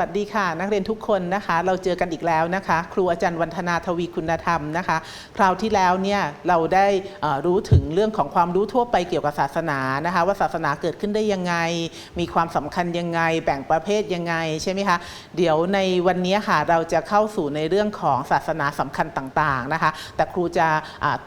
สวัสดีค่ะ นักเรียนทุกคนนะคะ เราเจอกันอีกแล้วนะคะ ครูอาจารย์วันธนาทวีคุณธรรมนะคะ คราวที่แล้วเนี่ยเราได้รู้ถึงเรื่องของความรู้ทั่วไปเกี่ยวกับศาสนานะคะ ว่าศาสนาเกิดขึ้นได้ยังไง มีความสำคัญยังไง แบ่งประเภทยังไงใช่ไหมคะเดี๋ยวในวันนี้ค่ะเราจะเข้าสู่ในเรื่องของศาสนาสำคัญต่างๆนะคะ แต่ครูจะ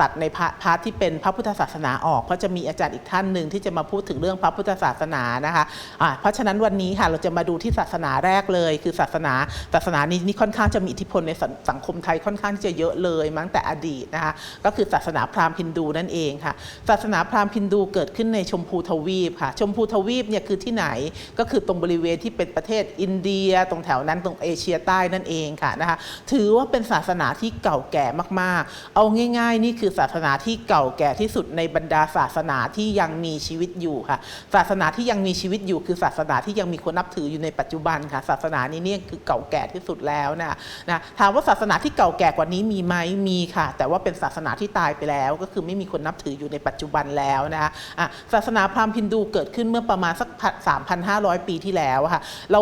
ตัดในพาพาร์ทที่เป็นพระพุทธศาสนาออกเพราะจะมีอาจารย์อีกท่านหนึ่งที่จะมาพูดถึงเรื่องพระพุทธศาสนานะคะอ่าเพราะฉะนั้นวันนี้ค่ะเราจะมาดูที่ศาสนาแรกเลยคือศาสนาศาสนานี้นี่ค่อนข้างจะมีอิทธิพลในสังสังคมไทยค่อนข้างที่จะเยอะเลยมั้งแต่อดีตนะคะก็คือศาสนาพราหมณ์ฮินดูนั่นเองค่ะ ศาสนาพราหมณ์ฮินดูเกิดขึ้นในชมพูทวีปค่ะ ชมพูทวีปเนี่ยคือที่ไหนก็คือตรงบริเวณที่เป็นประเทศอินเดีย ตรงแถวนั้นตรงเอเชียใต้นั่นเองค่ะนะคะถือว่าเป็นศาสนาที่เก่าแก่มากๆ เอาง่าย ๆ นี่คือศาสนาที่เก่าแก่ที่สุดในบรรดาศาสนาที่ยังมีชีวิตอยู่ค่ะ ศาสนาที่ยังมีชีวิตอยู่คือศาสนาที่ยังมีคนนับถืออยู่ในปัจจุบันค่ะศาสนานี้เนี่ยคือเก่าแก่ที่สุดแล้วนะนะถามว่าศาสนาที่เก่าแก่กว่านี้มีไหมมีค่ะ แต่ว่าเป็นศาสนาที่ตายไปแล้ว ก็คือไม่มีคนนับถืออยู่ในปัจจุบันแล้วนะคะศาสนาพราหมณ์ฮินดูเกิดขึ้นเมื่อประมาณสัก 3,500 ปีที่แล้วค่ะเรา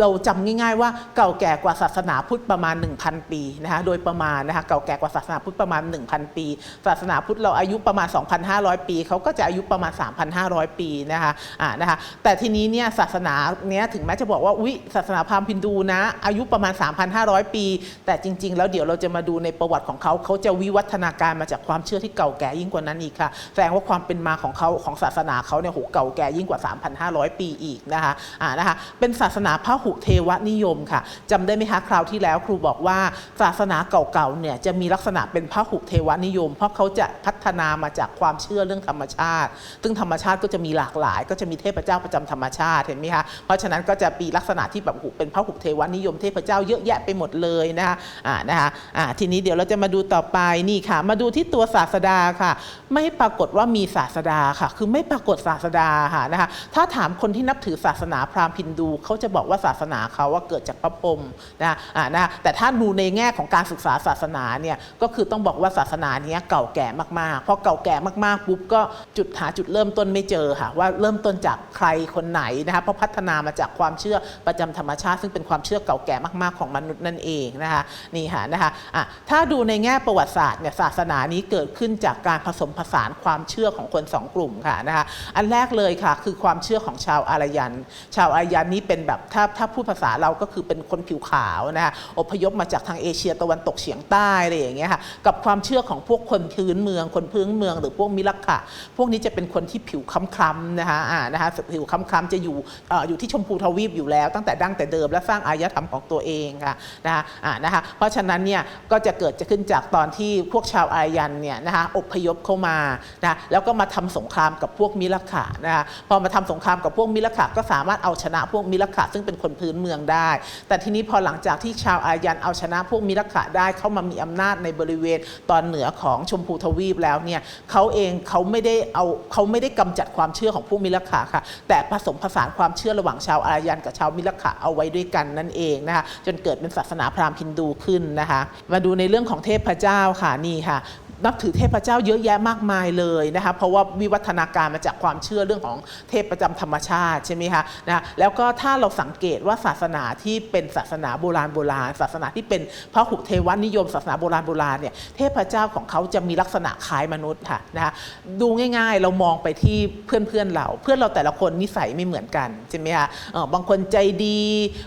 เราจำง่าย ๆ ว่าเก่าแก่กว่าศาสนาพุทธประมาณ 1,000 ปีนะคะโดยประมาณนะคะเก่าแก่กว่าศาสนาพุทธประมาณ 1,000 ปี ศาสนาพุทธเราอายุประมาณ 2,500 ปีเขาก็จะอายุประมาณ 3,500 ปีนะคะอ่านะคะแต่ทีนี้เนี่ยศาสนาเนี้ยถึงแม้จะบอกว่าอุ๊ยศาสนาพราหมณ์ฮินดูนะ อายุประมาณ 3,500 ปี แต่จริง ๆ แล้วเดี๋ยวเราจะมาดูในประวัติของเขา เขาจะวิวัฒนาการมาจากความเชื่อที่เก่าแก่ยิ่งกว่านั้นอีกค่ะ แสดงว่าความเป็นมาของเขาของศาสนาเขาเนี่ยโหเก่าแก่ยิ่งกว่า 3,500 ปีอีกนะคะอ่านะคะเป็นศาสนาพหุเทวนิยมค่ะจำได้ไหมคะคราวที่แล้วครูบอกว่าศาสนาเก่าๆเนี่ยจะมีลักษณะเป็นพหุเทวนิยม เพราะเขาจะพัฒนามาจากความเชื่อเรื่องธรรมชาติ ซึ่งธรรมชาติก็จะมีหลากหลาย ก็จะมีเทพเจ้าประจำธรรมชาติเห็นไหมคะเพราะฉะนั้นก็จะมีลักษณะที่แบบโหเป็นพระหุเทวานิยมเทพเจ้าเยอะแยะไปหมดเลยนะคะอ่านะคะอ่าทีนี้เดี๋ยวเราจะมาดูต่อไปนี่ค่ะ มาดูที่ตัวศาสดาค่ะ ไม่ปรากฏว่ามีศาสดาค่ะ คือไม่ปรากฏศาสดาค่ะนะคะถ้าถามคนที่นับถือศาสนาพราหมณ์ฮินดูเขาจะบอกว่าศาสนาเขาว่าเกิดจากพระพรหมนะอ่านะแต่ถ้าดูในแง่ของการศึกษาศาสนาเนี่ยก็คือต้องบอกว่าศาสนาเนี้ยเก่าแก่มากๆพอเก่าแก่มากๆปุ๊บก็จุดหาจุดเริ่มต้นไม่เจอค่ะว่าเริ่มต้นจากใครคนไหนนะคะเพราะพัฒนามาจากความเชื่อประจำธรรมชาติ ซึ่งเป็นความเชื่อเก่าแก่มาก ๆ ของมนุษย์นั่นเองนะคะนี่ค่ะนะคะอะถ้าดูในแง่ประวัติศาสตร์เนี่ยศาสนานี้เกิดขึ้นจากการผสมผสานความเชื่อของคนสองกลุ่มค่ะนะคะอันแรกเลยค่ะคือความเชื่อของชาวอารยัน ชาวอารยันนี้เป็นแบบถ้าถ้าพูดภาษาเราก็คือเป็นคนผิวขาวนะคะอพยพมาจากทางเอเชียตะวันตกเฉียงใต้อะไรอย่างเงี้ยค่ะกับความเชื่อของพวกคนพื้นเมือง คนพื้นเมือง หรือพวกมิลักขะพวกนี้จะเป็นคนที่ผิวคล้ำๆนะคะอ่านะคะผิวคล้ำๆจะอยู่อ่ออยู่ที่ชมพูทวีปอยู่แล้วตั้งแต่ดั้งแต่เดิม และสร้างอารยธรรมของตัวเองค่ะนะคะอ่านะคะเพราะฉะนั้นเนี่ยก็จะเกิดจะขึ้นจากตอนที่พวกชาวอารยันเนี่ยนะคะอพยพเข้ามานะแล้วก็มาทำสงครามกับพวกมิลักขะนะคะพอมาทำสงครามกับพวกมิลักขะก็สามารถเอาชนะพวกมิลักขะซึ่งเป็นคนพื้นเมืองได้ แต่ทีนี้พอหลังจากที่ชาวอารยันเอาชนะพวกมิลักขะได้เข้ามามีอำนาจในบริเวณตอนเหนือของชมพูทวีปแล้วเนี่ยเขาเองเขาไม่ได้เอาเขาไม่ได้กำจัดความเชื่อของพวกมิลักขะค่ะ แต่ผสมผสานความเชื่อระหว่างชาวอารยันกับชาวมิลักขะเอาไว้ด้วยกันนั่นเองนะคะจนเกิดเป็นศาสนาพราหมณ์ฮินดูขึ้นนะคะมาดูในเรื่องของเทพเจ้าค่ะนี่ค่ะ นับถือเทพเจ้าเยอะแยะมากมายเลยนะคะเพราะว่าวิวัฒนาการมาจากความเชื่อเรื่องของเทพประจำธรรมชาติใช่ไหมคะนะแล้วก็ถ้าเราสังเกตว่าศาสนาที่เป็นศาสนาโบราณโบราณ ศาสนาที่เป็นพระหุเทวนิยม ศาสนาโบราณโบราณเนี่ยเทพเจ้าของเขาจะมีลักษณะคล้ายมนุษย์ค่ะนะคะดูง่ายๆเรามองไปที่เพื่อนๆเรา เพื่อนเราแต่ละคนนิสัยไม่เหมือนกันใช่ไหมคะบางคนใจดี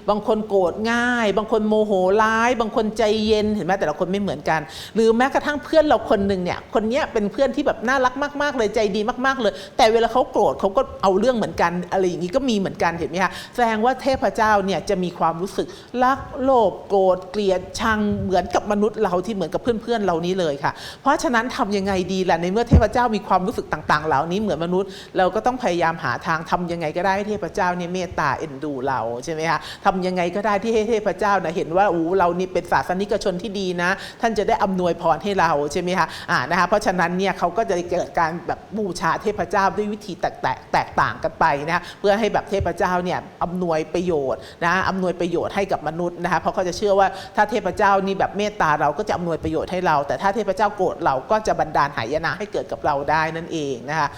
บางคนโกรธง่าย บางคนโมโหร้าย บางคนใจเย็นเห็นไหมแต่ละคนไม่เหมือนกัน หรือแม้กระทั่งเพื่อนเราคนหนึ่งเนี่ยคนเนี้ยเป็นเพื่อนที่แบบน่ารักมากๆเลยใจดีมากๆเลย แต่เวลาเขาโกรธเขาก็เอาเรื่องเหมือนกันอะไรอย่างนี้ก็มีเหมือนกันเห็นไหมคะแสดงว่าเทพเจ้าเนี่ยจะมีความรู้สึกรักโลภโกรธเกลียดชังเหมือนกับมนุษย์เราที่เหมือนกับเพื่อนๆเรานี้เลยค่ะ เพราะฉะนั้นทำยังไงดีล่ะในเมื่อเทพเจ้ามีความรู้สึกต่างๆ เหล่านี้เหมือนมนุษย์ เราก็ต้องพยายามหาทางทำยังไงก็ได้ให้เทพเจ้าเนี่ยเมตตาเอ็นดูเราใช่ไหมคะทำยังไงก็ได้ที่ให้เทพเจ้านะเห็นว่าอู้เรานี่เป็นศาสนิกชนที่ดีนะ ท่านจะได้อำนวยพรให้เราใช่ไหมคะอ่านะคะเพราะฉะนั้นเนี่ยเขาก็จะเกิดการแบบบูชาเทพเจ้าด้วยวิธีแตกแตกแตกต่างกันไปนะเพื่อให้แบบเทพเจ้าเนี่ยอำนวยประโยชน์นะอำนวยประโยชน์ให้กับมนุษย์นะคะเพราะเขาจะเชื่อว่าถ้าเทพเจ้านี่แบบเมตตาเราก็จะอำนวยประโยชน์ให้เรา แต่ถ้าเทพเจ้าโกรธเราก็จะบันดาลหายนะให้เกิดกับเราได้นั่นเองนะคะ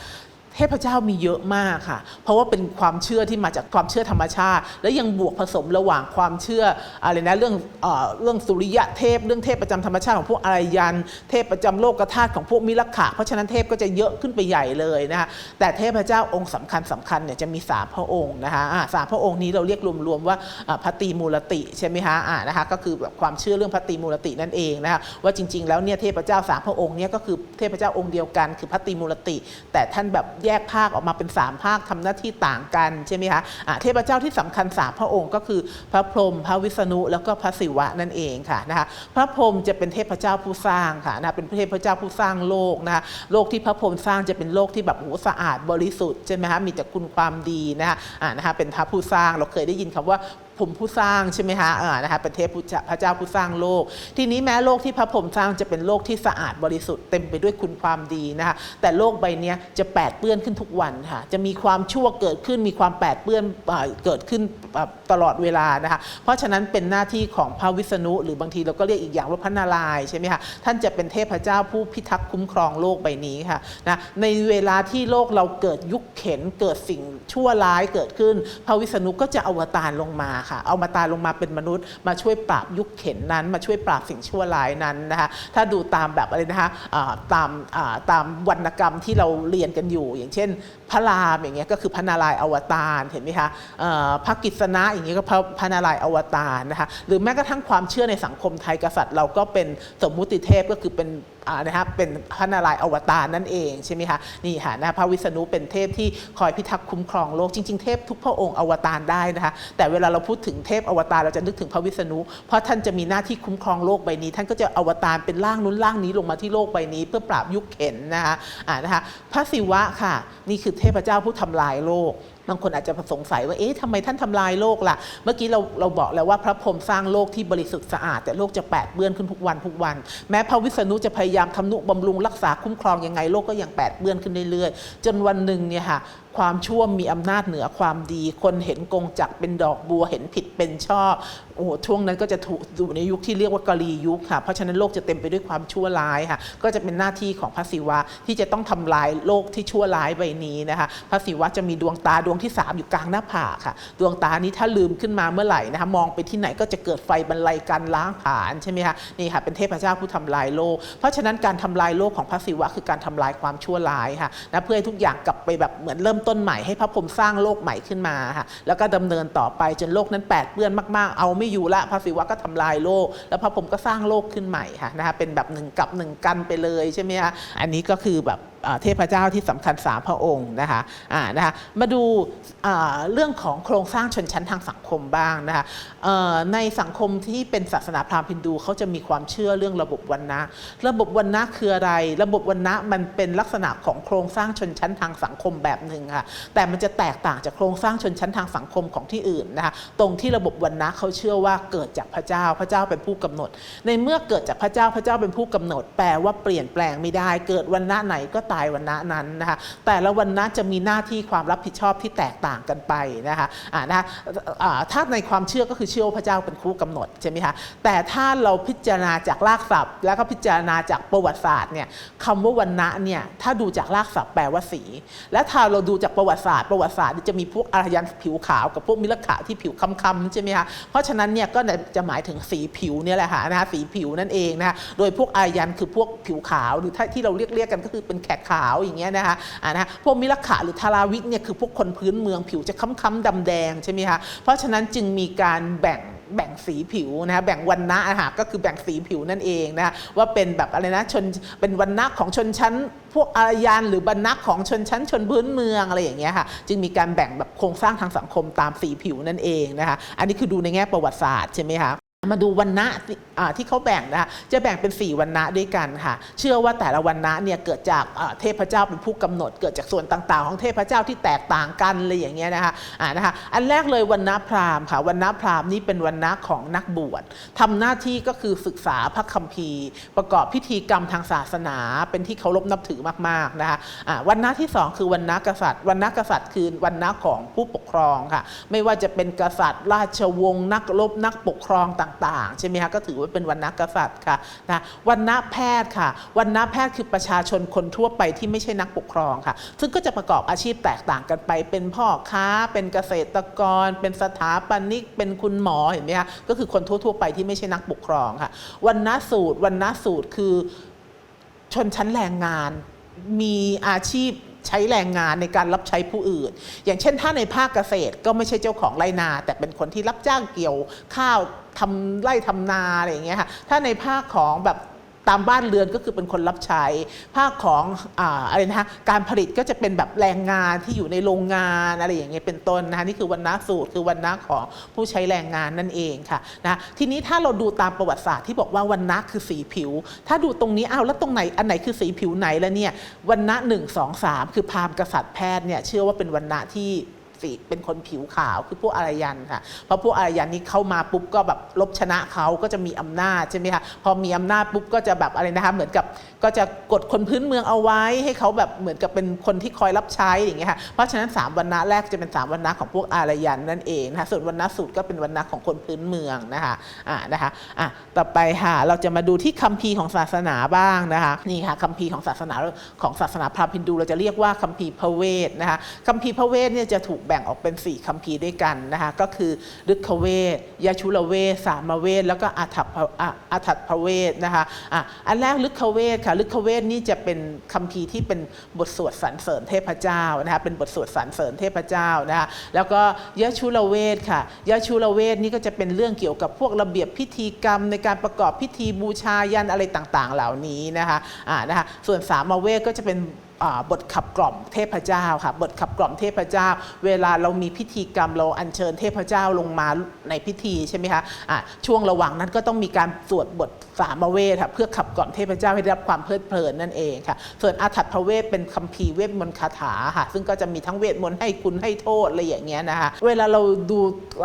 เทพเจ้ามีเยอะมากค่ะ เพราะว่าเป็นความเชื่อที่มาจากความเชื่อธรรมชาติ และยังบวกผสมระหว่างความเชื่ออะไรนะเรื่องเอเรื่องสุริยะเทพ เรื่องเทพประจำธรรมชาติของพวกอารยัน เทพประจำโลกธาตุของพวกมิลขะเพราะฉะนั้นเทพก็จะเยอะขึ้นไปใหญ่เลยนะคะแต่เทพเจ้าองค์สำคัญสำคัญเนี่ยจะมีสามพระองค์นะคะสามพระองค์นี้เราเรียกรวมๆว่าพระตีมูลติใช่ไหมคะอ่านะคะก็คือแบบความเชื่อเรื่องพระตีมูลตินั่นเองนะคะว่าจริง ๆ แล้วเนี่ยเทพเจ้าสามพระองค์เนี่ยก็คือเทพเจ้าองค์เดียวกัน คือพระตีมูลติ แต่ท่านแบบแยกภาคออกมาเป็นสามภาคทำหน้าที่ต่างกันใช่ไหมคะอ่าเทพเจ้าที่สำคัญสามพระองค์ก็คือพระพรหมพระวิษณุแล้วก็พระศิวะนั่นเองค่ะนะคะพระพรหมจะเป็นเทพเจ้าผู้สร้างค่ะนะเป็นเทพเจ้าผู้สร้างโลกนะคะโลกที่พระพรหมสร้างจะเป็นโลกที่แบบโอ้สะอาดบริสุทธิ์ใช่ไหมคะมีแต่คุณความดีนะคะอ่านะคะเป็นพระผู้สร้างเราเคยได้ยินคำว่า ผมผู้สร้างใช่ไหมคะอ่านะคะเป็นเทพพระเจ้าผู้สร้างโลก ทีนี้แม้โลกที่พระพรหมสร้างจะเป็นโลกที่สะอาดบริสุทธิ์เต็มไปด้วยคุณความดีนะคะแต่โลกใบนี้จะแปดเปื้อนขึ้นทุกวันค่ะจะมีความชั่วเกิดขึ้นมีความแปดเปื้อนเกิดขึ้นตลอดเวลานะคะเพราะฉะนั้นเป็นหน้าที่ของพระวิษณุ หรือบางทีเราก็เรียกอีกอย่างว่าพระนารายใช่ไหมคะท่านจะเป็นเทพเจ้าผู้พิทักษ์คุ้มครองโลกใบนี้ค่ะนะในเวลาที่โลกเราเกิดยุคเข็นเกิดสิ่งชั่วร้ายเกิดขึ้น พระวิษณุก็จะอวตารลงมาค่ะ เอามาตารลงมาเป็นมนุษย์ มาช่วยปราบยุคเข็นนั้น มาช่วยปราบสิ่งชั่วร้ายนั้นนะคะถ้าดูตามแบบอะไรนะคะตามตามวรรณกรรมที่เราเรียนกันอยู่ อย่างเช่น พระรามอย่างเงี้ยก็คือพระนารายณ์อวตารเห็นไหมคะเอ่อพระกิษณะอย่างเงี้ยก็พระพระนารายณ์อวตารนะคะหรือแม้กระทั่งความเชื่อในสังคมไทยกษัตริย์ เราก็เป็นสมมุติเทพก็คือเป็น นะครับเป็นพระนารายณ์อวตารนั่นเองใช่ไหมคะนี่ค่ะนะพระวิษณุเป็นเทพที่คอยพิทักษ์คุ้มครองโลกจริง ๆ เทพทุกพระองค์อวตารได้นะคะแต่เวลาเราพูดถึงเทพอวตารเราจะนึกถึงพระวิษณุ เพราะท่านจะมีหน้าที่คุ้มครองโลกใบนี้ ท่านก็จะอวตารเป็นร่างนู้นร่างนี้ลงมาที่โลกใบนี้ เพื่อปราบยุคเข็นนะคะอ่านะคะพระศิวะค่ะนี่คือเทพเจ้าผู้ทำลายโลก บางคนอาจจะสงสัยว่าเอ๊ะทำไมท่านทำลายโลกล่ะ เมื่อกี้เราเราบอกแล้วว่าพระพรหมสร้างโลกที่บริสุทธิ์สะอาด แต่โลกจะแปดเบื้อนขึ้นทุกวันทุกวัน แม้พระวิษณุจะพยายามทำนุบำรุงรักษาคุ้มครองยังไงโลกก็ยังแปดเบื้อนขึ้นเรื่อยๆ จนวันหนึ่งเนี่ยค่ะ ความชั่วมีอำนาจเหนือความดี คนเห็นกงจักเป็นดอกบัวเห็นผิดเป็นชอบโอ้ช่วงนั้นก็จะถูกอยู่ในยุคที่เรียกว่ากาลียุคค่ะเพราะฉะนั้นโลกจะเต็มไปด้วยความชั่วร้ายค่ะก็จะเป็นหน้าที่ของพระศิวะที่จะต้องทำลายโลกที่ชั่วร้ายใบนี้นะคะพระศิวะจะมีดวงตาดวงที่ 3 อยู่กลางหน้าผากค่ะ ดวงตานี้ถ้าลืมขึ้นมาเมื่อไหร่นะคะมองไปที่ไหนก็จะเกิดไฟบรรลัยกันล้างผลาญใช่ไหมคะนี่ค่ะเป็นเทพเจ้าผู้ทำลายโลก เพราะฉะนั้นการทำลายโลกของพระศิวะคือการทำลายความชั่วร้ายค่ะนะเพื่อให้ทุกอย่างกลับไปแบบเหมือนเริ่มต้นใหม่ให้พระพรหมสร้างโลกใหม่ขึ้นมาค่ะแล้วก็ดำเนินต่อไปจนโลกนั้นแปดเปื้อนมากๆ เอาไม่อยู่ละพระศิวะก็ทำลายโลก แล้วพระพรหมก็สร้างโลกขึ้นใหม่ค่ะนะคะเป็นแบบหนึ่งกับหนึ่งกันไปเลยใช่ไหมคะอันนี้ก็คือแบบ เทพเจ้าที่สำคัญสามพระองค์นะคะอ่านะคะมาดูเรื่องของโครงสร้างชนชั้นทางสังคมบ้างนะคะในสังคมที่เป็นศาสนาพราหมณ์ฮินดูเขาจะมีความเชื่อเรื่องระบบวรรณะระบบวรรณะคืออะไร ระบบวรรณะมันเป็นลักษณะของโครงสร้างชนชั้นทางสังคมแบบหนึ่งค่ะแต่มันจะแตกต่างจากโครงสร้างชนชั้นทางสังคมของที่อื่นนะคะตรงที่ระบบวรรณะเขาเชื่อว่าเกิดจากพระเจ้าพระเจ้าเป็นผู้กำหนด ในเมื่อเกิดจากพระเจ้าพระเจ้าเป็นผู้กำหนด แปลว่าเปลี่ยนแปลงไม่ได้ เกิดวรรณะไหนก็ตายวรรณะนั้นนะคะแต่ละวรรณะจะมีหน้าที่ความรับผิดชอบที่แตกต่างกันไปนะคะอ่านะะถ้าในความเชื่อก็คือเชื่อว่าพระเจ้าเป็นผู้กำหนดใช่ไหมคะแต่ถ้าเราพิจารณาจากรากศัพท์ แล้วก็พิจารณาจากประวัติศาสตร์เนี่ยคำว่าวรรณะเนี่ยถ้าดูจากรากศัพท์แปลว่าสี และถ้าเราดูจากประวัติศาสตร์ ประวัติศาสตร์จะมีพวกอารยันผิวขาวกับพวกมิลขะที่ผิวค้ำๆใช่ไหมคะเพราะฉะนั้นเนี่ยก็จะหมายถึงสีผิวเนี่ยแหละค่ะนะสีผิวนั่นเองนะคะโดยพวกอารยันคือพวกผิวขาวหรือที่เราเรียกเรียกกันก็คือเป็นแขกขาวอย่างเงี้ยนะคะอ่านะะพวกมิลขะหรือทาราวิกเนี่ยคือพวกคนพื้นเมืองผิวจะค้ำๆดำแดงใช่ไหมคะเพราะฉะนั้นจึงมีการแบ่งแบ่งสีผิวนะแบ่งวันณะอะค่ะก็คือแบ่งสีผิวนั่นเองนะว่าเป็นแบบอะไรนะชนเป็นวันณะของชนชั้น พวกอารยันหรือวันณะของชนชั้นชนพื้นเมืองอะไรอย่างเงี้ยค่ะจึงมีการแบ่งแบบโครงสร้างทางสังคมตามสีผิวนั่นเองนะคะอันนี้คือดูในแง่ประวัติศาสตร์ใช่ไหมคะ มาดูวันณะที่เขาแบ่งนะคะจะแบ่งเป็น 4วันณะด้วยกันค่ะ เชื่อว่าแต่ละวันณะเนี่ยเกิดจากเทพเจ้าเป็นผู้กำหนด เกิดจากส่วนต่างๆ ของเทพเจ้าที่แตกต่างกันอะไรอย่างเงี้ยนะคะอ่านะคะอันแรกเลยวันณะพราหมณ์ค่ะวันณะพราหมณ์นี่เป็นวันณะของนักบวชทำหน้าที่ก็คือศึกษาพระคัมภีร์ ประกอบพิธีกรรมทางศาสนาเป็นที่เคารพนับถือมากๆนะคะอ่าวันณะที่สองคือวันณะกษัตริย์วันณะกษัตริย์คือวันณะของผู้ปกครองค่ะ ไม่ว่าจะเป็นกษัตริย์ราชวงศ์นักรบนักปกครองต่ต่างๆ ใช่ไหมคะก็ถือว่าเป็นวันณะกษัตริย์ค่ะนะวันณะแพทย์ค่ะวันณะแพทย์คือประชาชนคนทั่วไปที่ไม่ใช่นักปกครองค่ะ ซึ่งก็จะประกอบอาชีพแตกต่างกันไป เป็นพ่อค้า เป็นเกษตรกร เป็นสถาปนิก เป็นคุณหมอเห็นไหมคะก็คือคนทั่วๆไปที่ไม่ใช่นักปกครองค่ะวันณะสูตรวันณะสูตรคือชนชั้นแรงงานมีอาชีพ ใช้แรงงานในการรับใช้ผู้อื่น อย่างเช่นถ้าในภาคเกษตรก็ไม่ใช่เจ้าของไรนา แต่เป็นคนที่รับจ้างเกี่ยวข้าวทำไร่ทำนาอะไรอย่างเงี้ยค่ะถ้าในภาคของแบบ ตามบ้านเรือนก็คือเป็นคนรับใช้ ภาคของออะไรนะคะการผลิตก็จะเป็นแบบแรงงานที่อยู่ในโรงงานอะไรอย่างเงี้ยเป็นต้นนะคะนี่คือวันณะสูตรคือวันณะของผู้ใช้แรงงานนั่นเองค่ะนะทีนี้ถ้าเราดูตามประวัติศาสตร์ที่บอกว่าวันณะคือสีผิว ถ้าดูตรงนี้อ้าวแล้วตรงไหนอันไหนคือสีผิวไหนแล้วเนี่ยวันณะหนึ่งสองสามคือพราหมณ์กษัตริย์แพทย์เนี่ยเชื่อว่าเป็นวันณะที่ สีเป็นคนผิวขาวคือพวกอารยันค่ะเพราะพวกอารยันนี้เข้ามาปุ๊บก็แบบลบชนะเขาก็จะมีอำนาจใช่ไหมคะพอมีอำนาจปุ๊บก็จะแบบอะไรนะคะเหมือนกับก็จะกดคนพื้นเมืองเอาไว้ ให้เขาแบบเหมือนกับเป็นคนที่คอยรับใช้อย่างเงี้ยค่ะเพราะฉะนั้นสามวันณะแรกจะเป็นสามวันณะของพวกอารยันนั่นเองนะคะส่วนวันณะสูตรก็เป็นวันณะของคนพื้นเมืองนะคะอ่านะคะอะต่อไปค่ะเราจะมาดูที่คัมภีร์ของศาสนาบ้างนะคะนี่ค่ะคัมภีร์ของศาสนาของศาสนาพราหมณ์ฮินดู เราจะเรียกว่าคัมภีร์พระเวทนะคะคัมภีร์พระเวทเนี่ยจะถูกแบ่งออกเป็นสี่คัมภีร์ด้วยกันนะคะก็คือฤกขเวทยชุลเวทสามเวทแล้วก็อาถัพอะอาถัตพระเวทนะคะอะอันแรกฤกขเวทค่ะฤกขเวทนี่จะเป็นคัมภีร์ที่เป็นบทสวดสรรเสริญเทพเจ้านะคะเป็นบทสวดสรรเสริญเทพเจ้านะคะแล้วก็ยชุลเวทค่ะยชุลเวทนี่ก็จะเป็นเรื่องเกี่ยวกับพวกระเบียบพิธีกรรมในการประกอบพิธีบูชายันอะไรต่างๆ เหล่านี้นะคะอ่านะคะส่วนสามเวทก็จะเป็น บทขับกล่อมเทพเจ้าค่ะบทขับกล่อมเทพเจ้า เวลาเรามีพิธีกรรมเราอัญเชิญเทพเจ้าลงมาในพิธีใช่ไหมคะะช่วงระหว่างนั้นก็ต้องมีการสวดบทสามเวทค่ะเพื่อขับกล่อมเทพเจ้าให้ได้รับความเพลิดเพลินนั่นเองค่ะส่วนอาถัตพเวทเป็นคัมภีร์เวทมนต์คาถาค่ะซึ่งก็จะมีทั้งเวทมนต์ให้คุณให้โทษอะไรอย่างเงี้ยนะคะเวลาเราดู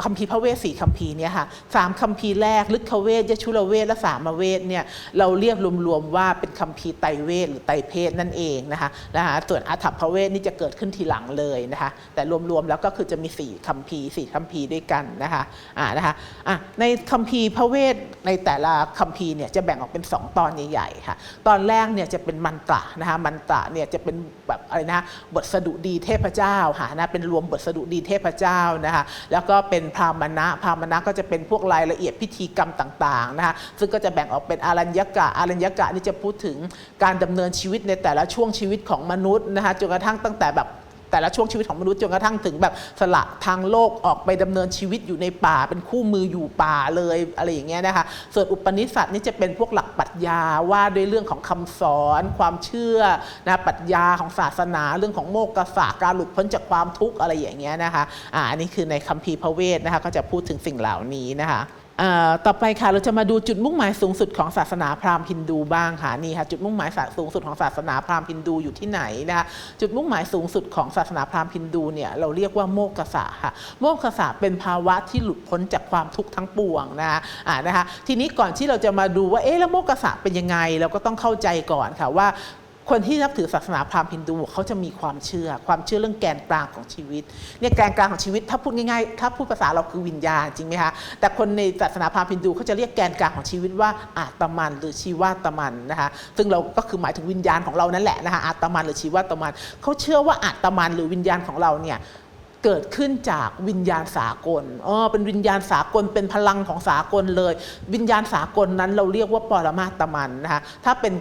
คัมภีร์พระเวทสี่คัมภีร์เนี่ยค่ะสามคัมภีร์แรกลึกขเวทยชุลเวทและสามเวทเนี่ยเราเรียกรวมๆว่าเป็นคัมภีร์ไตเวทหรือไตเพศนั่นเองนะคะนะคะส่วนอาถัพพระเวทนี่จะเกิดขึ้นทีหลังเลยนะคะแต่รวมๆแล้วก็คือจะมีสี่คัมภีร์สี่คัมภีร์ด้วยกันนะคะอ่านะคะอะในคัมภีร์พระเวทในแต่ละคัมภีร์เนี่ยจะแบ่งออกเป็น 2 ตอนใหญ่ๆค่ะตอนแรกเนี่ยจะเป็นมันตะนะคะมันตะเนี่ยจะเป็นแบบอะไรนะบทสดุดีเทพเจ้าค่ะนะเป็นรวมบทสดุดีเทพเจ้านะคะแล้วก็เป็นพรามณะพรามณะก็จะเป็นพวกรายละเอียดพิธีกรรมต่างๆนะคะซึ่งก็จะแบ่งออกเป็นอารัญญกะอารัญญกะนี่จะพูดถึงการดำเนินชีวิตในแต่ละช่วงชีวิตของมนุษย์นะคะจนกระทั่งตั้งแต่แบบแต่ละช่วงชีวิตของมนุษย์จนกระทั่งถึงแบบสละทางโลกออกไปดำเนินชีวิตอยู่ในป่า เป็นคู่มืออยู่ป่าเลยอะไรอย่างเงี้ยนะคะส่วนอุปนิสัตนี่จะเป็นพวกหลักปรัชญาว่าด้วยเรื่องของคำสอน ความเชื่อนะปรัชญาของศาสนาเรื่องของโมกขศาสการหลุดพ้นจากความทุกข์อะไรอย่างเงี้ยนะคะอ่าอันนี้คือในคัมภีร์พระเวทนะคะก็จะพูดถึงสิ่งเหล่านี้นะคะ ต่อไปค่ะเราจะมาดูจุดมุ่งหมายสูงสุดของศาสนาพราหมณ์ฮินดูบ้างค่ะนี่ค่ะจุดมุ่งหมายสูงสุดของศาสนาพราหมณ์ฮินดูอยู่ที่ไหนนะคะจุดมุ่งหมายสูงสุดของศาสนาพราหมณ์ฮินดูเนี่ยเราเรียกว่าโมกขสะค่ะโมกขสะเป็นภาวะที่หลุดพ้นจากความทุกข์ทั้งปวงนะคะอ่านะคะทีนี้ก่อนที่เราจะมาดูว่าเอ๊ะแล้วโมกขสะเป็นยังไง เราก็ต้องเข้าใจก่อนค่ะว่า คนที่นับถือศาสนาพราหมณ์ฮินดูเขาจะมีความเชื่อ ความเชื่อเรื่องแกนกลางของชีวิตเนี่ยแกนกลางของชีวิตถ้าพูดง่ายๆ ถ้าพูดภาษาเราคือวิญญาณจริงไหมคะแต่คนในศาสนาพราหมณ์ฮินดูเขาจะเรียกแกนกลางของชีวิตว่าอาตมันหรือชีวาตมันนะคะซึ่งเราก็คือหมายถึงวิญญาณของเรานั่นแหละนะคะอาตมันหรือชีวาตมันเขาเชื่อว่าอาตมันหรือวิญญาณของเราเนี่ยเกิดขึ้นจากวิญญาณสากลเออเป็นวิญญาณสากล เป็นพลังของสากลเลย วิญญาณสากลนั้นเราเรียกว่าปรมาตมันนะคะ ถ้าเป็น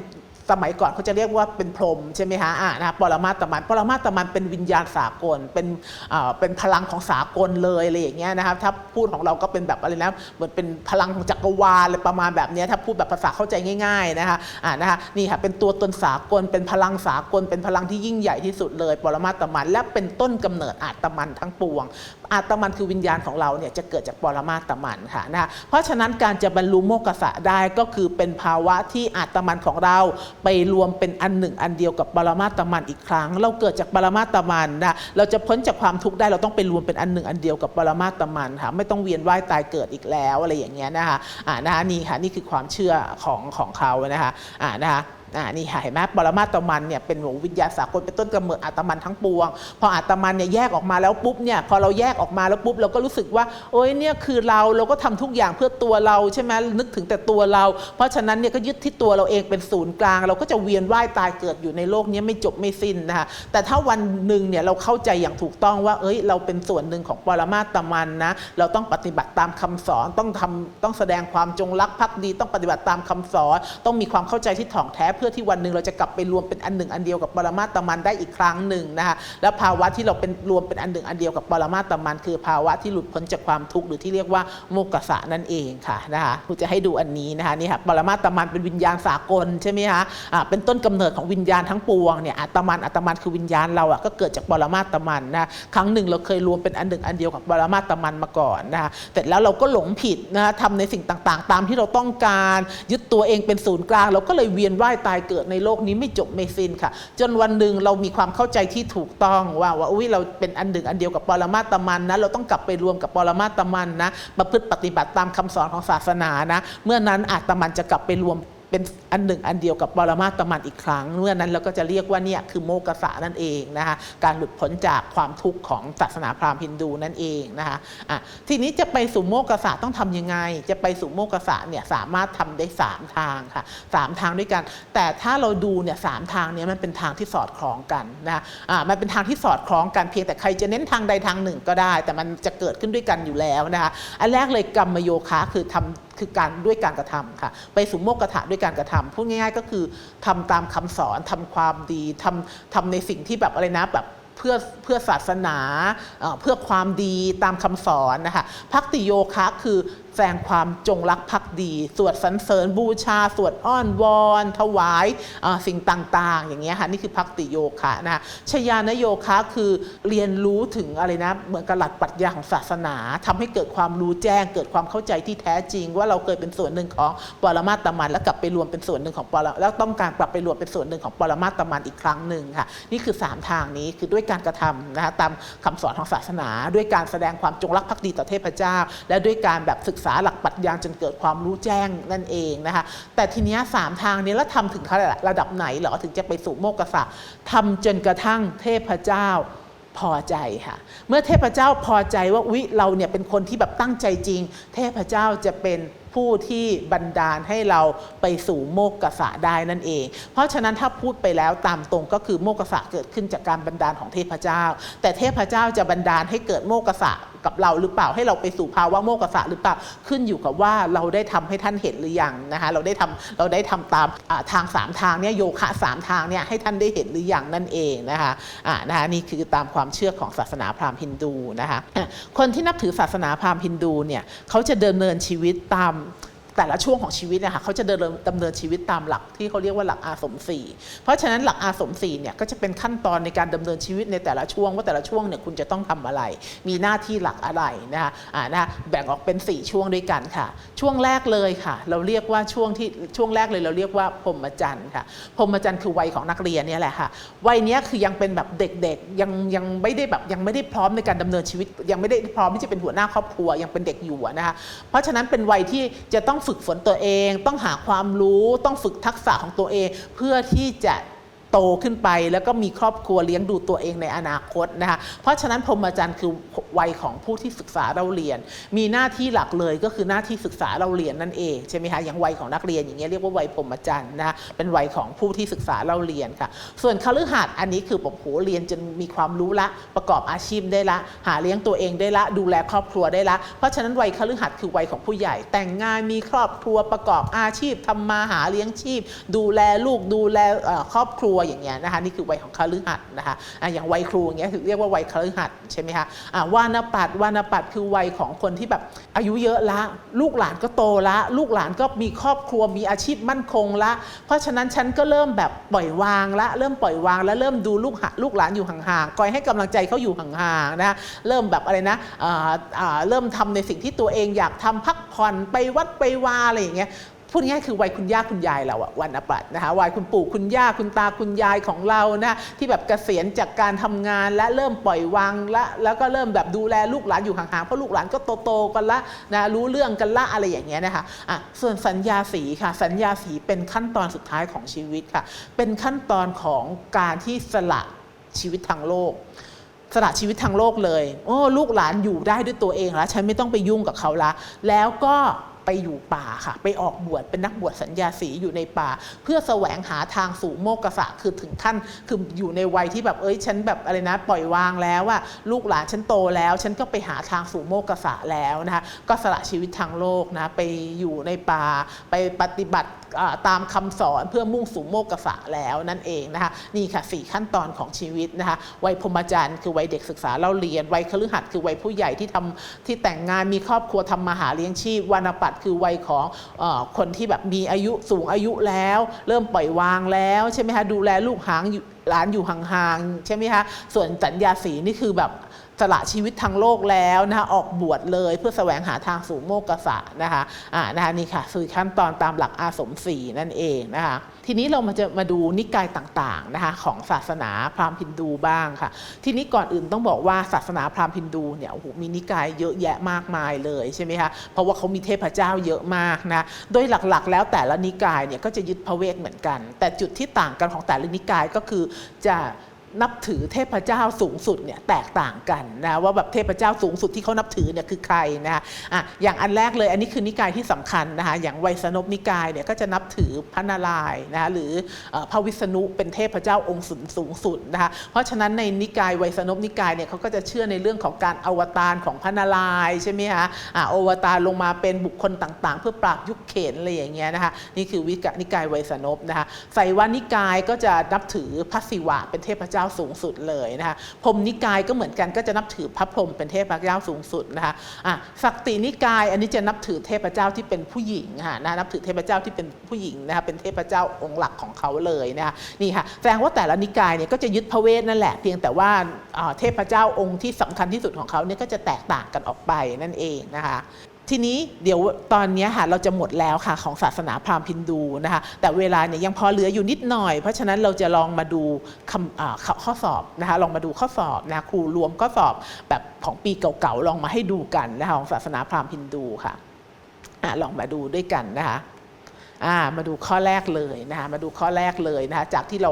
สมัยก่อนเขาจะเรียกว่าเป็นพรหมใช่ไหมฮะอ่านะปรมาตมันปรมาตมันเป็นวิญญาณสากลเป็นอ่าเป็นพลังของสากลเลยอะไรอย่างเงี้ยนะครับถ้าพูดของเราก็เป็นแบบอะไรนะเหมือนเป็นพลังของจักรวาลอะไรประมาณแบบเนี้ยถ้าพูดแบบภาษาเข้าใจง่าย ๆนะคะอ่านะคะนี่ค่ะเป็นตัวตนสากล เป็นพลังสากล เป็นพลังที่ยิ่งใหญ่ที่สุดเลย ปรมาตมันและเป็นต้นกำเนิดอาตมันทั้งปวง อาตมันคือวิญญาณของเราเนี่ยจะเกิดจากปรมาตมันค่ะนะคะเพราะฉะนั้นการจะบรรลุโมกขสะได้ก็คือเป็นภาวะที่อาตมันของเราไปรวมเป็นอันหนึ่งอันเดียวกับปรมาตมันอีกครั้ง เราเกิดจากปรมาตมันนะเราจะพ้นจากความทุกข์ได้เราต้องไปรวมเป็นอันหนึ่งอันเดียวกับปรมาตมันค่ะไม่ต้องเวียนว่ายตายเกิดอีกแล้วอะไรอย่างเงี้ยนะคะอ่านะคะนี่ค่ะนี่คือความเชื่อของของเขานะคะอ่านะคะ อ่านี่เห็นไหมปรมาตมันเนี่ยเป็นหมูวิญญาสากลเป็นต้นกำเนิดอาตมันทั้งปวง พออาตมันเนี่ยแยกออกมาแล้วปุ๊บเนี่ยพอเราแยกออกมาแล้วปุ๊บเราก็รู้สึกว่าโอ้ยเนี่ยคือเราเราก็ทำทุกอย่างเพื่อตัวเราใช่ไหมนึกถึงแต่ตัวเรา เพราะฉะนั้นเนี่ยก็ยึดที่ตัวเราเองเป็นศูนย์กลาง เราก็จะเวียนว่ายตายเกิดอยู่ในโลกนี้ไม่จบไม่สิ้นนะคะแต่ถ้าวันหนึ่งเนี่ยเราเข้าใจอย่างถูกต้องว่า เอ้ย เราเป็นส่วนหนึ่งของปรมาตมันนะเราต้องปฏิบัติตามคำสอนต้องทำต้องแสดงความจงรักภักดี ต้องปฏิบัติตามคำสอน ต้องมีความเข้าใจที่ถ่องแท้เพื่อที่วันหนึ่งเราจะกลับไปรวมเป็นอันหนึ่งอันเดียวกับปรมาตมันได้อีกครั้งหนึ่งนะคะและภาวะที่เราเป็นรวมเป็นอันหนึ่งอันเดียวกับปรมาตมัน คือภาวะที่หลุดพ้นจากความทุกข์หรือที่เรียกว่าโมกขะนั่นเองค่ะนะคะครูจะให้ดูอันนี้นะคะนี่ค่ะปรมาตมันเป็นวิญญาณสากลใช่ไหมคะอ่าเป็นต้นกำเนิดของวิญญาณทั้งปวงเนี่ยอัตมันอัตมันคือวิญญาณเราอะก็เกิดจากปรมาตมันนะครั้งหนึ่งเราเคยรวมเป็นอันหนึ่งอันเดียวกับปรมาตมันมาก่อนนะคะแต่แล้วเราก็หลงผิดนะคะทำในสิ่งต่างๆ ตามที่เราต้องการ ยึดตัวเองเป็นศูนย์กลางเราก็เลยเวียนว่ายตายเกิดในโลกนี้ไม่จบไม่สิ้นค่ะ จนวันหนึ่งเรามีความเข้าใจที่ถูกต้องว่าว่าอุ้ยเราเป็นอันหนึ่งอันเดียวกับปรมาตมันนะ เราต้องกลับไปรวมกับปรมาตมันนะประพฤติปฏิบัติตามคำสอนของศาสนานะ เมื่อนั้นอาตมันจะกลับไปรวม เป็นอันหนึ่งอันเดียวกับปรมาตมันอีกครั้งเมื่อนั้นเราก็จะเรียกว่าเนี่ยคือโมกขะนั่นเองนะคะการหลุดพ้นจากความทุกข์ของศาสนาพราหมณ์ฮินดูนั่นเองนะคะะทีนี้จะไปสู่โมกขะต้องทำยังไง จะไปสู่โมกขะเนี่ยสามารถทำได้ 3 ทางค่ะสามทางด้วยกัน แต่ถ้าเราดูเนี่ยสามทางเนี้มันเป็นทางที่สอดคล้องกันนะคะะมันเป็นทางที่สอดคล้องกันเพียงแต่ใครจะเน้นทางใดทางหนึ่งก็ได้ แต่มันจะเกิดขึ้นด้วยกันอยู่แล้วนะคะอันแรกเลยกรรมโยคะคือทำ คือการด้วยการกระทำค่ะไปสู่โมกขะด้วยการกระทำพูดง่าย ๆ ก็คือทำตามคำสอนทำความดีทำทำในสิ่งที่แบบอะไรนะแบบ เพื่อเพื่อศาสนาเพื่อความดีตามคำสอนนะคะพักติโยคะคือแสดงความจงรักภักดี สวดสรรเสริญบูชา สวดอ้อนวอน ถวายสิ่งต่างๆ อย่างเงี้ยค่ะนี่คือพักติโยคะนะชยานโยคะคือเรียนรู้ถึงอะไรนะเหมือนกับหลักปรัชญาของศาสนาทำให้เกิดความรู้แจ้ง เกิดความเข้าใจที่แท้จริง ว่าเราเคยเป็นส่วนหนึ่งของปรมาตมันแล้วกลับไปรวมเป็นส่วนหนึ่งของปรแล้วต้องการกลับไปรวมเป็นส่วนหนึ่งของปรมาตมันอีกครั้งหนึ่งค่ะนี่คือ 3 ทางนี้คือด้วยการกระทำนะคะตามคำสอนของศาสนา ด้วยการแสดงความจงรักภักดีต่อเทพเจ้า และด้วยการแบบศึกษาหลักปรัชญาจนเกิดความรู้แจ้งนั่นเองนะคะแต่ทีนี้สามทางนี้แล้วทำถึงระดับไหนหรอถึงจะไปสู่โมกขะทำจนกระทั่งเทพเจ้าพอใจค่ะ เมื่อเทพเจ้าพอใจว่าอุ๊ยเราเนี่ยเป็นคนที่แบบตั้งใจจริง เทพเจ้าจะเป็น ผู้ที่บันดาลให้เราไปสู่โมกขะได้นั่นเอง เพราะฉะนั้นถ้าพูดไปแล้วตามตรงก็คือโมกขะเกิดขึ้นจากการบันดาลของเทพเจ้า แต่เทพเจ้าจะบันดาลให้เกิดโมกขะ กับเราหรือเปล่าให้เราไปสู่ภาวะโมกษะหรือเปล่าขึ้นอยู่กับว่าเราได้ทำให้ท่านเห็นหรือยังนะคะเราได้ทำเราได้ทำตามทางสามทางเนี่ยโยคะสามทางเนี่ยให้ท่านได้เห็นหรือยังนั่นเองนะคะอ่านะคะนี่คือตามความเชื่อของศาสนาพราหมณ์ฮินดูนะคะอะคนที่นับถือศาสนาพราหมณ์ฮินดูเนี่ยเขาจะเดินเนินชีวิตตาม แต่ละช่วงของชีวิตนะคะเขาจะเดินดำเนินชีวิตตามหลักที่เขาเรียกว่าหลักอาสมสี่เพราะฉะนั้นหลักอาสมสี่เนี่ยก็จะเป็นขั้นตอนในการดำเนินชีวิตในแต่ละช่วงว่าแต่ละช่วงเนี่ยคุณจะต้องทำอะไร มีหน้าที่หลักอะไรนะคะอ่านะแบ่งออกเป็น 4 ช่วงด้วยกันค่ะ ช่วงแรกเลยค่ะ เราเรียกว่าช่วงที่ช่วงแรกเลยเราเรียกว่าพรหมจรรย์ค่ะพรหมจรรย์คือวัยของนักเรียนเนี่ยแหละค่ะวัยนี้คือยังเป็นแบบเด็กๆยังยังไม่ได้แบบยังไม่ได้พร้อมในการดำเนินชีวิต ยังไม่ได้พร้อมที่จะเป็นหัวหน้าครอบครัวยังเป็นเด็กอยู่นะคะเพราะฉะนั้นเป็นวัยที่จะต้องฝึกฝนตัวเอง ต้องหาความรู้ ต้องฝึกทักษะของตัวเอง เพื่อที่จะ โตขึ้นไป แล้วก็มีครอบครัวเลี้ยงดูตัวเองในอนาคตนะคะเพราะฉะนั้นพรหมจรรย์คือวัยของผู้ที่ศึกษาเราเรียน มีหน้าที่หลักเลยก็คือหน้าที่ศึกษาเราเรียนนั่นเองใช่ไหมคะอย่างวัยของนักเรียนอย่างเงี้ยเรียกว่าวัยพรหมจรรย์นะคะเป็นวัยของผู้ที่ศึกษาเราเรียนค่ะ ส่วนคฤหัสถ์อันนี้คือผมโหเรียนจนมีความรู้ละประกอบอาชีพได้ละ หาเลี้ยงตัวเองได้ละ ดูแลครอบครัวได้ละ เพราะฉะนั้นวัยคฤหัสถ์คือวัยของผู้ใหญ่ แต่งงานมีครอบครัวประกอบอาชีพทำมาหาเลี้ยงชีพ ดูแลลูกดูแลครอบครัวอย่างเงี้ยนะคะนี่คือวัยของคฤหัสถ์นะคะอะอย่างวัยครูอย่างเงี้ยถือเรียกว่าวัยคฤหัสถ์ใช่ไหมคะอะวานปัตรวานปัตคือวัยของคนที่แบบอายุเยอะละ ลูกหลานก็โตละ ลูกหลานก็มีครอบครัวมีอาชีพมั่นคงละ เพราะฉะนั้นฉันก็เริ่มแบบปล่อยวางละ เริ่มปล่อยวางแล้วเริ่มดูลูกหลูกหลานอยู่ห่างๆคอยให้กำลังใจเขาอยู่ห่างๆนะเริ่มแบบอะไรนะเริ่มทำในสิ่งที่ตัวเองอยากทำพักผ่อนไปวัดไปวาอะไรอย่างเงี้ย พูดง่ายคือวัยคุณย่าคุณยายเราอะวันอปัตนะคะวัยคุณปู่คุณย่าคุณตาคุณยายของเรานะที่แบบเกษียณจากการทำงานและเริ่มปล่อยวางละแล้วก็เริ่มแบบดูแลลูกหลานอยู่ห่างๆเพราะลูกหลานก็โตๆกันละนะรู้เรื่องกันละอะไรอย่างเงี้ยนะคะอะส่วนสัญญาสีค่ะสัญญาสีเป็นขั้นตอนสุดท้ายของชีวิตค่ะ เป็นขั้นตอนของการที่สละชีวิตทางโลกสละชีวิตทางโลกเลย โอ้ ลูกหลานอยู่ได้ด้วยตัวเองแล้ว ฉันไม่ต้องไปยุ่งกับเขาละ แล้วก็ ไปอยู่ป่าค่ะ ไปออกบวชเป็นนักบวชสัญญาสีอยู่ในป่า เพื่อแสวงหาทางสู่โมกขะคือถึงขั้นคืออยู่ในวัยที่แบบเอ้ยฉันแบบอะไรนะปล่อยวางแล้วว่าลูกหลานฉันโตแล้ว ฉันก็ไปหาทางสู่โมกขะแล้วนะคะก็สละชีวิตทางโลกนะไปอยู่ในป่าไปปฏิบัติตามคำสอนเพื่อมุ่งสู่โมกขะแล้วนั่นเองนะคะนี่ค่ะสี่ขั้นตอนของชีวิตนะคะวัยพรหมจรรย์คือวัยเด็กศึกษาเล่าเรียนวัยคฤหัสถ์คือวัยผู้ใหญ่ที่ทำที่แต่งงานมีครอบครัวทำมาหาเลี้ยงชีพวรรณปัตคือวัยของอคนที่แบบมีอายุสูงอายุแล้ว เริ่มปล่อยวางแล้วใช่ไหมคะดูแลลูกหางหลานอยู่ห่างๆใช่ไหมคะส่วนสัญญาสีนี่คือแบบ สละชีวิตทางโลกแล้วนะคะออกบวชเลยเพื่อแสวงหาทางสู่โมกษะนะคะอ่านะคะนี่ค่ะคือขั้นตอนตามหลักอาสมสี่นั่นเองนะคะทีนี้เรามาจะมาดูนิกายต่างๆนะคะของศาสนาพราหมณ์ฮินดูบ้างค่ะทีนี้ก่อนอื่นต้องบอกว่าศาสนาพราหมณ์ฮินดูเนี่ยโอ้โหมีนิกายเยอะแยะมากมายเลยใช่ไหมคะเพราะว่าเขามีเทพเจ้าเยอะมากนะโดยหลักๆ แล้วแต่ละนิกายเนี่ยก็จะยึดพระเวทเหมือนกัน แต่จุดที่ต่างกันของแต่ละนิกายก็คือจะ นับถือเทพเจ้าสูงสุดเนี่ยแตกต่างกันนะว่าแบบเทพเจ้าสูงสุดที่เขานับถือเนี่ยคือใครนะคะอะอย่างอันแรกเลยอันนี้คือนิกายที่สำคัญนะคะอย่างไวยสนพนิกายเนี่ยก็จะนับถือพระนารายณ์นะคะหรือพระวิษณุเป็นเทพเจ้าองค์สูงสูงสุดนะคะเพราะฉะนั้นในนิกายไวยสนพนิกายเนี่ยเขาก็จะเชื่อในเรื่องของการอวตารของพระนารายณ์ใช่ไหมคะอะอวตารลงมาเป็นบุคคลต่างๆ เพื่อปราบยุคเขนอะไรอย่างเงี้ยนะคะนี่คือวิกนิกายไวยสนพนะคะไสยวานิกายก็จะนับถือพระศิวะเป็นเทพเจ้า้าสูงสุดเลยนะคะพรมนิกายก็เหมือนกันก็จะนับถือพระพรหมเป็นเทพเจ้าสูงสุดนะคะอะสักตินิกายอันนี้จะนับถือเทพเจ้าที่เป็นผู้หญิงค่ะนะนับถือเทพเจ้าที่เป็นผู้หญิงนะคะเป็นเทพเจ้าองค์หลักของเขาเลยนะคะนี่ค่ะแสดงว่าแต่ละนิกายเนี่ยก็จะยึดพระเวทนั่นแหละ เพียงแต่ว่าอ่าเทพเจ้าองค์ที่สำคัญที่สุดของเขาเนี่ยก็จะแตกต่างกันออกไปนั่นเองนะคะ ทีนี้เดี๋ยวตอนนี้ค่ะเราจะหมดแล้วค่ะของศาสนาพราหมณ์ฮินดูนะคะแต่เวลาเนี่ยยังพอเหลืออยู่นิดหน่อย เพราะฉะนั้นเราจะลองมาดูคำข้อข้อสอบนะคะลองมาดูข้อสอบนะครูรวมข้อสอบแบบของปีเก่าๆลองมาให้ดูกันนะคะของศาสนาพราหมณ์ฮินดูค่ะอะลองมาดูด้วยกันนะคะามาดูข้อแรกเลยนะคะมาดูข้อแรกเลยนะคะจากที่เรา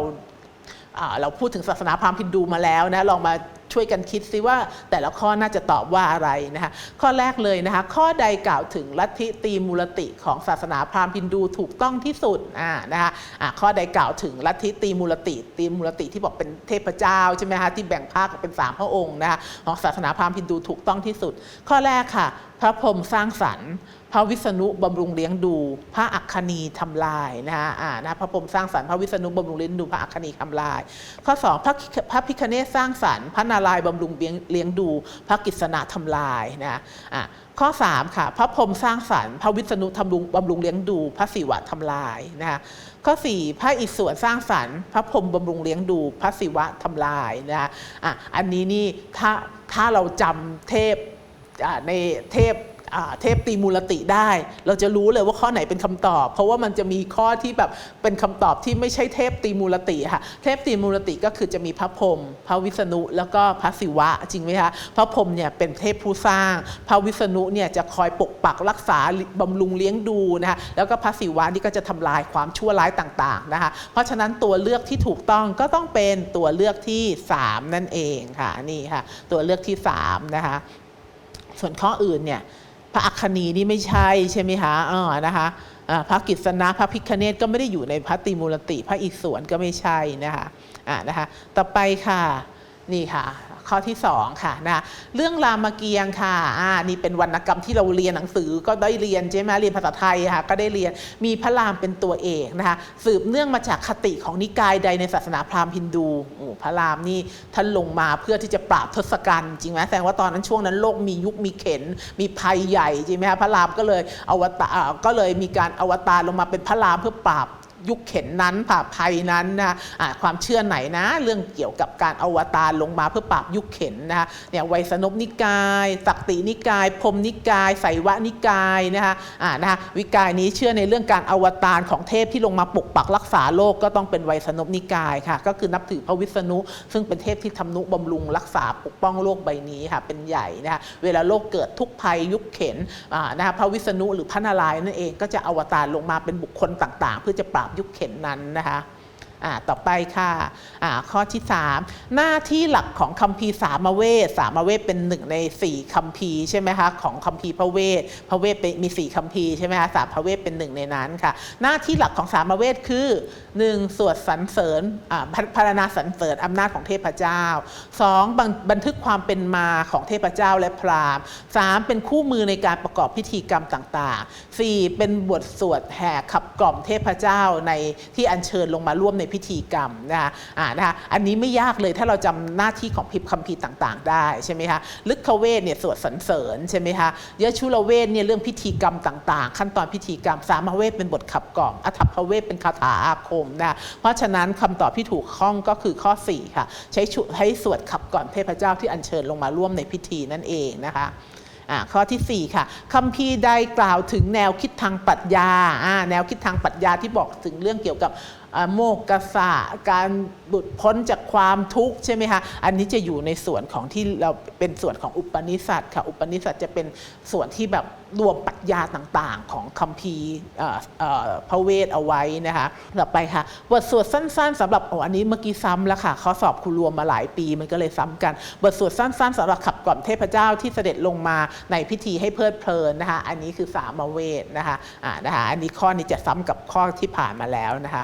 อ่าเราพูดถึงศาสนาพราหมณ์ฮินดูมาแล้วนะลองมา ช่วยกันคิดซิว่า แต่ละข้อน่าจะตอบว่าอะไรนะคะข้อแรกเลยนะคะข้อใดกล่าวถึงลัทธิตีมูลติของศาสนาพราหมณ์ฮินดูถูกต้องที่สุดอ่านะคะะข้อใดกล่าวถึงลัทธิตีมูลติตีมูลติที่บอกเป็นเทพเจ้าใช่ไหมคะที่แบ่งภาคเป็นสามพระองค์นะคะของศาสนาพราหมณ์ฮินดูถูกต้องที่สุด ข้อแรกค่ะพระพรหมสร้างสรรค์พระวิษณุบำรุงเลี้ยงดู พระอัคคณีทำลายนะคะอ่านะพระพรหมสร้างสรรค์พระวิษณุบำรุงเลี้ยงดูพระอัคคณีทำลาย ข้อสองพระพระพิคเนศสร้างสรรค์พระนารายณ์บำรุงเลี้ยงดู พระกิษณะทำลายนะอะข้อ 3 ค่ะ พระพรหมสร้างสรรค์พระวิษณุทำรุงบำรุงเลี้ยงดู พระศิวะทำลายนะคะข้อ 4 พระอิศวรสร้างสรรค์พระพรหมบำรุงเลี้ยงดู พระศิวะทำลายนะคะอะอันนี้นี่ถ้าถ้าเราจำเทพ ในเทพเทพตีมูลติได้ เราจะรู้เลยว่าข้อไหนเป็นคำตอบ เพราะว่ามันจะมีข้อที่แบบเป็นคำตอบที่ไม่ใช่เทพตีมูลติค่ะ เทพตีมูลติก็คือจะมีพระพรหมพระวิษณุแล้วก็พระศิวะจริงไหมคะพระพรหมเนี่ยเป็นเทพผู้สร้าง พระวิษณุเนี่ยจะคอยปกปักรักษาบำรุงเลี้ยงดูนะคะแล้วก็พระศิวะนี่ก็จะทำลายความชั่วร้ายต่างๆนะคะเพราะฉะนั้นตัวเลือกที่ถูกต้องก็ต้องเป็นตัวเลือกที่สามนั่นเองค่ะนี่ค่ะตัวเลือกที่สามนะคะ ส่วนข้ออื่นเนี่ยพระอัคคณีนี่ไม่ใช่ใช่ไหมคะอ๋อนะคะพระกิษณะพระพิคเนตก็ไม่ได้อยู่ในพระติมูลติ พระอิศวรก็ไม่ใช่นะคะอ่านะคะต่อไปค่ะนี่ค่ะ ข้อที่สองค่ะนะเรื่องรามเกียรติ์ค่ะอ่านี่เป็นวรรณกรรมที่เราเรียนหนังสือก็ได้เรียนใช่ไหมเรียนภาษาไทยค่ะก็ได้เรียนมีพระรามเป็นตัวเอกนะคะสืบเนื่องมาจากคติของนิกายใดในศาสนาพราหมณ์ฮินดูโอ้พระรามนี่ท่านลงมาเพื่อที่จะปราบทศกัณฐ์จริงไหมแสดงว่าตอนนั้นช่วงนั้นโลกมียุคมีเข็น มีภัยใหญ่จริงไหมคะพระรามก็เลยอวตารก็เลยมีการอวตารลงมาเป็นพระรามเพื่อปราบ ยุคเข็นนั้นปราบภัยนั้นนะอ่าความเชื่อไหนนะ เรื่องเกี่ยวกับการอวตารลงมาเพื่อปราบยุคเข็นนะคะเนี่ยไวยสนพนิกายสักตินิกาย พรมนิกายไสยวนิกายนะคะอ่านะคะวิกายนี้เชื่อในเรื่องการอวตารของเทพที่ลงมาปกปักรักษาโลกก็ต้องเป็นไวยสนพนิกายค่ะ ก็คือนับถือพระวิษณุ ซึ่งเป็นเทพที่ทำนุบำรุงรักษาปกป้องโลกใบนี้ค่ะเป็นใหญ่นะคะเวลาโลกเกิดทุกภัยยุคเข็นนะคะพระวิษณุหรือพระนารายณ์นั่นเองก็จะอวตารลงมาเป็นบุคคลต่างๆ เพื่อจะปราบยุคเข็นนั้นนะคะต่อไปค่ะะข้อที่ 3 หน้าที่หลักของคัมภีร์สามเวทสามเวทเป็นหนึ่งในสี่คัมภีร์ใช่ไหมคะของคัมภีร์พระเวทพระเวทมีสี่คัมภีร์ใช่ไหมคะสามพระเวทเป็นหนึ่งในนั้นค่ะ หน้าที่หลักของสามเวทคือ หนึ่งสวดสรรเสริญพรรณนาสรรเสริญอำนาจของเทพเจ้าสองบันบันทึกความเป็นมาของเทพเจ้าและพราหมณ์สามเป็นคู่มือในการประกอบพิธีกรรมต่างๆสี่เป็นบทสวดแห่ขับกล่อมเทพเจ้าในที่อัญเชิญลงมาร่วมในพิธีกรรมนะคะอ่านะคะอันนี้ไม่ยากเลยถ้าเราจำหน้าที่ของพิพคัมภีร์ต่างๆ ได้ใช่ไหมคะลึกขเวทเนี่ยสวดสรรเสริญใช่ไหมคะเยอะชุลเวทเนี่ยเรื่องพิธีกรรมต่าง ๆ ขั้นตอนพิธีกรรมสามเวทเป็นบทขับกล่อมอัฐพเวทเป็นคาถาอาคมนะเพราะฉะนั้นคำตอบที่ถูกข้องก็คือข้อ 4 ค่ะ ใช้ชุให้สวดขับก่อนเทพเจ้าที่อัญเชิญลงมาร่วมในพิธีนั่นเองนะคะข้อทีสี่ 4 ค่ะคำพีใดกล่าวถึงแนวคิดทางปรัชญาแนวคิดทางปรัชญาที่บอกถึงเรื่องเกี่ยวกับ โมกขสะการบุดพ้นจากความทุกข์ใช่ไหมคะอันนี้จะอยู่ในส่วนของที่เราเป็นส่วนของอุปนิสัตค่ะอุปนิสัตจะเป็นส่วนที่แบบรวมปรัชญาต่างๆ ของคัมภีร์พระเวทเอาไว้นะคะต่อไปค่ะบทสวดสั้น ๆสำหรับอ้อันนี้เมื่อกี้ซ้ำแล้วค่ะข้อสอบครูรวมมาหลายปีมันก็เลยซ้ำกัน บทสวดสั้น ๆสำหรับขับกล่อมเทพเจ้าที่เสด็จลงมาในพิธีให้เพลิดเพลินนะคะอันนี้คือสามเวทนะคะอ่านะคะอันนี้ข้อนี้จะซ้ำกับข้อที่ผ่านมาแล้วนะคะ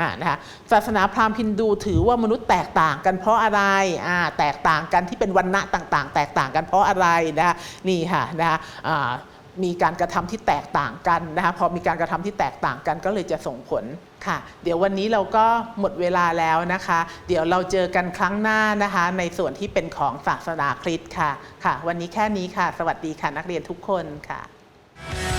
อ่านะคะศาสนาพราหมณ์ฮินดูถือว่ามนุษย์แตกต่างกันเพราะอะไรอ่าแตกต่างกันที่เป็นวันณะต่างๆ แตกต่างกันเพราะอะไรนะคะนี่ค่ะนะคะอ่ามีการกระทำที่แตกต่างกันนะคะพอมีการกระทำที่แตกต่างกันก็เลยจะส่งผลค่ะ เดี๋ยววันนี้เราก็หมดเวลาแล้วนะคะ เดี๋ยวเราเจอกันครั้งหน้านะคะ ในส่วนที่เป็นของศาสนาคริสต์ค่ะค่ะ วันนี้แค่นี้ค่ะ สวัสดีค่ะนักเรียนทุกคนค่ะ